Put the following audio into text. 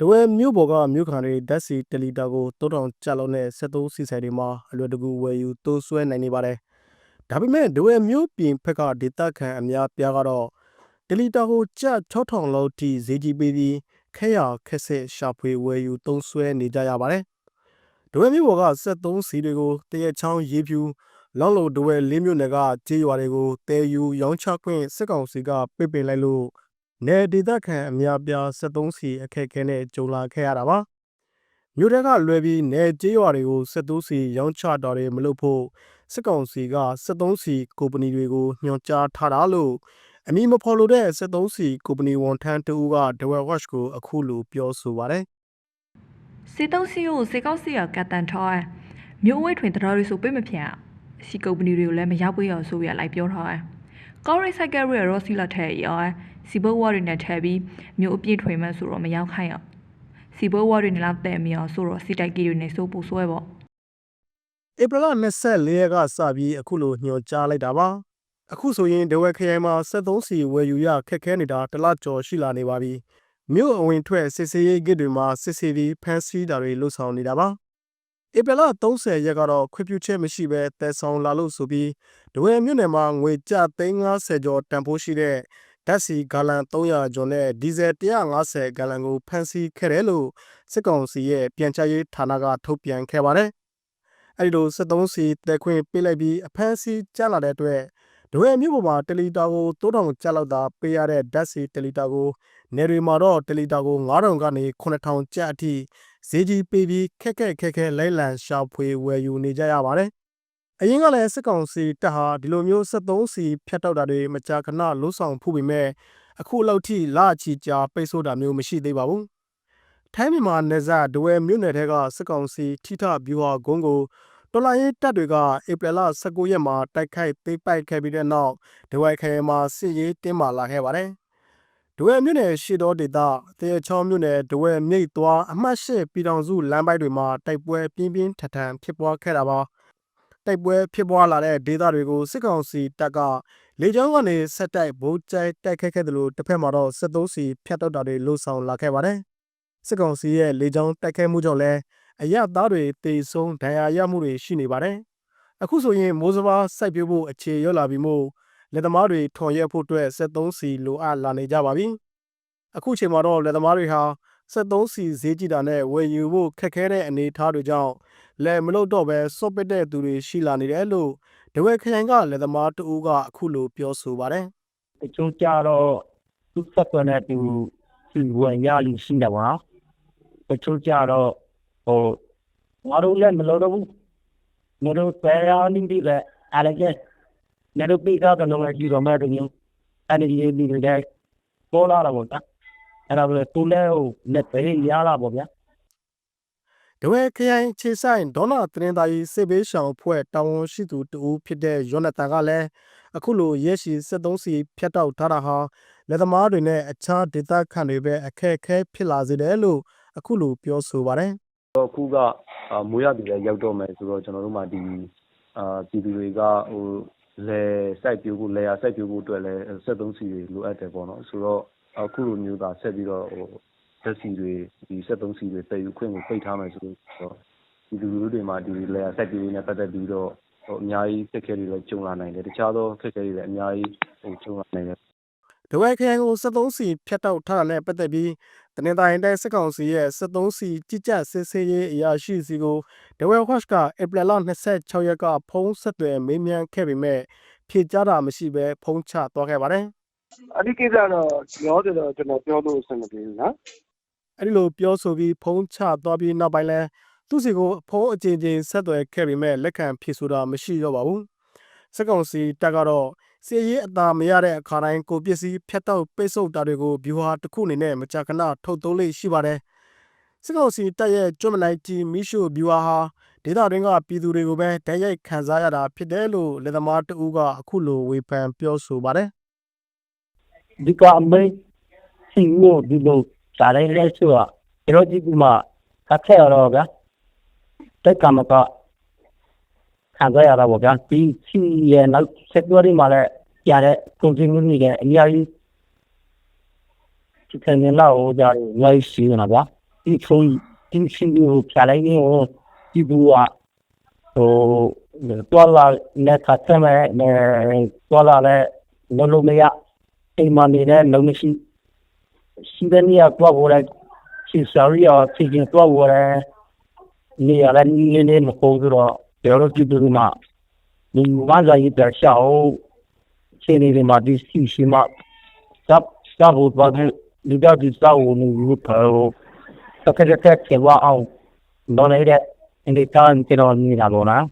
တဝဲမြို့ပေါ်ကမြို့ခံတွေဓာတ်ဆီတလီတာကို3000ကျပ်လောက်နဲ့73စီဆိုင်တွေမှာအလွယ်တကူဝယ်ယူတိုးဆွဲနိုင်နေပါတယ်။ဒါပေမဲ့တဝဲမြို့ပြင်ဖက်ကဒေသခံအများပြားကတော့တလီတာကိုကျပ်6000လောက်ထိဈေးကြီးပေးပြီးခဲရခက်ဆက်ရှာဖွေဝယ်ယူသုံးဆွဲနေကြရပါတယ်။တဝဲမြို့ပေါ်က73စီတွေကိုတရက်ချောင်းရေးဖြူလောက်လို့တဝဲလေးမြို့နယ်ကကြေးရွာတွေကိုတဲယူရောင်းချခွင့်စစ်ကောင်စီကပြစ်ပင်လိုက်လို့ နယ်ဒေသခံအများပြား73စီအခက်အခဲနဲ့ကြုံလာခဲ့ရတာပါမြို့တဲကလွယ်ပြီးနယ်ကြေးရွာတွေကို73စီရောင်းချတာတွေမလုပ်ဖို့စစ်ကောင်စီက73စီကုမ္ပဏီတွေကိုညွှန်ကြားထားတာလို့အမည်မဖော်လိုတဲ့73စီကုမ္ပဏီဝန်ထမ်းတဦးက Dwell Watch ကိုအခုလိုပြောဆိုပါတယ်စေတုံးစီကိုစေကောက်စီရကတန်ထောင်းမြို့ဝဲထွင်တရားတွေဆိုပြမဖြန်စီကုမ္ပဏီတွေကိုလည်းမရောက်ပေးရဆိုရလိုက်ပြောထားတယ်ကော်ရီဆိုင်ကယ်ရီရော စီလာထဲရောစီဘဝရီနဲ့ထဲပြီးမြို့အပြည့်ထွင်မှဆိုတော့မရောက်ခိုင်းရစီဘဝရီနဲ့လောက်တဲ့မြေအောင်ဆိုတော့စီတိုက်ကီတွေနဲ့စိုးပူဆွဲပေါ့ဧပြီလ24ရက်ကစပြီးအခုလိုညွှန်ကြားလိုက်တာပါအခုဆိုရင်ဒဝဲခရိုင်မှာ73စီဝယ်ယူရခက်ခဲနေတာတစ်လကျော်ရှိလာနေပါပြီမြို့အဝင်ထွက်စစ်စေးရေးဂစ်တွေမှာစစ်စေးပြီးဖမ်းဆီးတာတွေလှုပ်ဆောင်နေတာပါဧပြီလ30ရက်ကတော့ခွင့်ပြုချက်မရှိဘဲတဲဆောင်လာလို့ဆိုပြီးဒဝဲမြို့နယ်မှာငွေကျ350ကျော်တန်ဖိုးရှိတဲ့ ဓာတ်ဆီဂါလန်300ကျော်နဲ့ဒီဇယ်150ဂါလန်ကိုဖမ်းဆီးခဲ့တယ်လို့စစ်ကောင်စီရဲ့ပြန်ကြားရေးဌာနကထုတ်ပြန်ခဲ့ပါတယ်အဲဒီလို73စီတဲခွင့်ပေးလိုက်ပြီးအဖမ်းဆီးကျလာတဲ့အတွက်ဒဝဲမြို့ပေါ်မှာတလီတာကို3000ကျပ်လောက်သာပေးရတဲ့ဓာတ်ဆီတလီတာကိုနယ်တွေမှာတော့တလီတာကို9000ကနေ9000ကျပ်အထိဈေးကြီးပေးပြီးခက်ခက်ခက်ခက်လိုက်လံရှာဖွေဝယ်ယူနေကြရပါတယ်။ အရင်ကလည်းစစ်ကောင်စီတပ်ဟာဒီလိုမျိုး73စီဖြတ်တောက်တာတွေမကြာခဏလှုပ်ဆောင်ဖို့ပေမဲ့အခုလောက်ထိလာချီကြာပိတ်ဆို့တာမျိုးမရှိသေးပါဘူး။ထိုင်းမြန်မာနယ်စပ်ဒဝဲမြို့နယ်ထဲကစစ်ကောင်စီထိထဗျူဟာဂုံးကိုတော်လိုင်းရေးတပ်တွေကဧပြီလ19ရက်မှာတိုက်ခိုက်သိမ်းပိုက်ခဲ့ပြီးတဲ့နောက်ဒဝဲခရိုင်မှာစစ်ရေးတင်းမာလာခဲ့ပါတယ်။ဒဝဲမြို့နယ်ရှေ့တော်ဒေသတရချောင်းမြို့နယ်ဒဝဲမြိတ်သွားအမှတ်၈ပြည်တော်စုလမ်းပိုင်းတွေမှာတိုက်ပွဲပြင်းပြင်းထန်ထန်ဖြစ်ပွားခဲ့တာပါ။ တိုက်ပွဲဖြစ်ပွားလာတဲ့ဒေသတွေကိုစစ်ကောင်စီတပ်ကလေကြောင်းကနေဆက်တိုက်ဗုံးကျဲတိုက်ခိုက်ခဲ့တယ်လို့တစ်ဖက်မှာတော့73စီဖျက်တောက်တာတွေလှုပ်ဆောင်လာခဲ့ပါတယ်။စစ်ကောင်စီရဲ့လေကြောင်းတိုက်ခိုက်မှုကြောင့်လည်းအရသားတွေတေဆုံးဒဏ်ရာရမှုတွေရှိနေပါတယ်။အခုဆိုရင်မိုးစဘာစိုက်ပျိုးဖို့အခြေရောက်လာပြီမို့လက်သမားတွေထွန်ရက်ဖို့အတွက်73စီလိုအပ်လာနေကြပါပြီ။အခုချိန်မှာတော့လက်သမားတွေဟာ 73စီဈေးကြည့်တာနဲ့ဝယ်ယူဖို့ခက်ခဲတဲ့အနေအထားတွေကြောင့်လက်မလို့တော့ပဲစော့ပစ်တဲ့သူတွေရှိလာနေတယ်လို့ဒဝဲခရိုင်ကလက်သမားတဦးကအခုလိုပြောဆိုပါတယ်တချို့ကြတော့သူ့ဆက်ကွက်နဲ့သူသူဝင်ရလိရှိတယ်ဗောနော်တချို့ကြတော့ဟိုငါတို့လည်းမလုပ်တော့ဘူးမတို့ပဲရနေပြီလေအားလည်းနေတို့ပြီးတော့တော့လည်းကြည့်တော့မဲ့တယ်မျိုးအဲ့ဒီဒီဒီတွေပေါ်လာတော့ဗောနော် အဲ့ဒါလည်းသူလည်းဟိုလက်သေးရလာဗောဗျာ။ဒဝဲခရိုင်ခြေဆိုင်ဒေါနာသတင်းသားကြီးစေဘေးရှောင်ဖွဲ့တာဝန်ရှိသူတဦးဖြစ်တဲ့ယောနသန်ကလည်းအခုလိုရက်ရှည်73စီဖြတ်တောက်ထားတာဟာလက်သမားတွေနဲ့အခြားဒေသခံတွေပဲအခက်အခဲဖြစ်လာစေတယ်လို့အခုလိုပြောဆိုပါတယ်တော့အခုကအာမိုးရပြည်လည်းရောက်တော့မယ်ဆိုတော့ကျွန်တော်တို့မှဒီအာပြည်သူတွေကဟိုလေစိုက်ပျိုးဖို့လေယာစိုက်ပျိုးဖို့အတွက်လည်း73စီတွေလိုအပ်တယ်ပေါ့နော်ဆိုတော့ အခုလိုမျိုးသာဆက်ပြီးတော့ဟိုသက်စီတွေဒီ73စီတွေတည်ယူခွင့်ကိုပိတ်ထားမယ်ဆိုတော့ပြည်သူလူထုတွေမှာဒီလေယာစိုက်ပျိုးရေးနဲ့ပတ်သက်ပြီးတော့ဟိုအများကြီးခက်ခဲတွေလည်းကြုံလာနိုင်တယ်တခြားသောခက်ခဲတွေလည်းအများကြီးဟိုကြုံလာနိုင်တယ်။ဒဝဲခရိုင်ကို73စီဖြတ်တောက်ထားတာနဲ့ပတ်သက်ပြီးတနင်္သာရီတိုင်းစစ်ကောင်စီရဲ့73စီကြီးကြပ်စစ်ဆေးရေးအရာရှိစီကိုဒဝဲဟော့ချ်ကဧပြီလ26ရက်ကဖုန်းဆက်သွယ်မေးမြန်းခဲ့ပေမဲ့ဖြေကြားတာမရှိဘဲဖုန်းချသွားခဲ့ပါတယ်။ အဲ့ဒီကိစ္စတော့ရောတယ်တော့ ကျွန်တော်ပြောလို့ အဆင်မပြေဘူးနော် အဲ့ဒီလိုပြောဆိုပြီး ဖုန်းချသွားပြီးနောက်ပိုင်းလဲသူ့စီကို ဖုန်းအကြိမ်ကြိမ် ဆက်သွယ်ခဲ့ပေမဲ့လက်ခံဖြေဆိုတာ မရှိတော့ပါဘူးစက်ကောင်စီတက်ကတော့စီရေးအသာမရတဲ့အခါတိုင်းကိုပစ္စည်း ဖြတ်တောက်ပိတ်ဆို့တာတွေကိုဘီဝါတစ်ခုအနေနဲ့ မကြာခဏ ထုတ်သုံးလေးရှိပါတယ်စက်ကောင်စီတက်ရဲ့ ကျွမ်းမနိုင်ကြီးမီရှိုဘီဝါဟာ ဒေသတွင်းက ပြည်သူတွေကိုပဲ တိုက်ရိုက်ခံစားရတာဖြစ်တယ်လို့လက်သမားတဦးက အခုလို ဝေဖန်ပြောဆိုပါတယ် ဒီကအမေစီမို့ဒီလိုစားရလဲဆိုတော့ကျွန်တော်ဒီကမှာခက်ခဲရတော့ဗျာတက်ကမကခံကြရတာပေါ့ဗျာဒီစီရဲ့နောက်ဆက်တွဲတွေမှာလည်းရတဲ့ကုန်စည်မှုတွေလည်းအများကြီးဒီကနေလောက်ဟိုကြတယ်အများကြီးရှိနေတာဗျာဒီဆုံးဒီရှင်ကိုဖြာလိုက်နေဟိုဒီဘူကဟိုတော်လာနဲ့ခတ်တယ်မဲ့တော်လာနဲ့လုံးလုံးမရ အိမ်မနေနဲ့လုံးမရှိရှိတဲ့နေရာတော့ဘောလိုက်ရှိစရီယာဖြစ်ရင်တော့ဘောလဲနေရာလည်းနေနေမဟုတ်တော့ကျွန်တော်ကြည့်ပြီးမှဒီမဇာယီတရှောက်ချင်းနေမှာဒီစီရှိမှာတပ်တပ်ဘုရားလူတော်ဒီစောင်းနေဘူးတော့တကယ်တကယ်ကဝအောင်တော့နေတဲ့ in the time ကျွန်တော်နေတာပေါ့နော်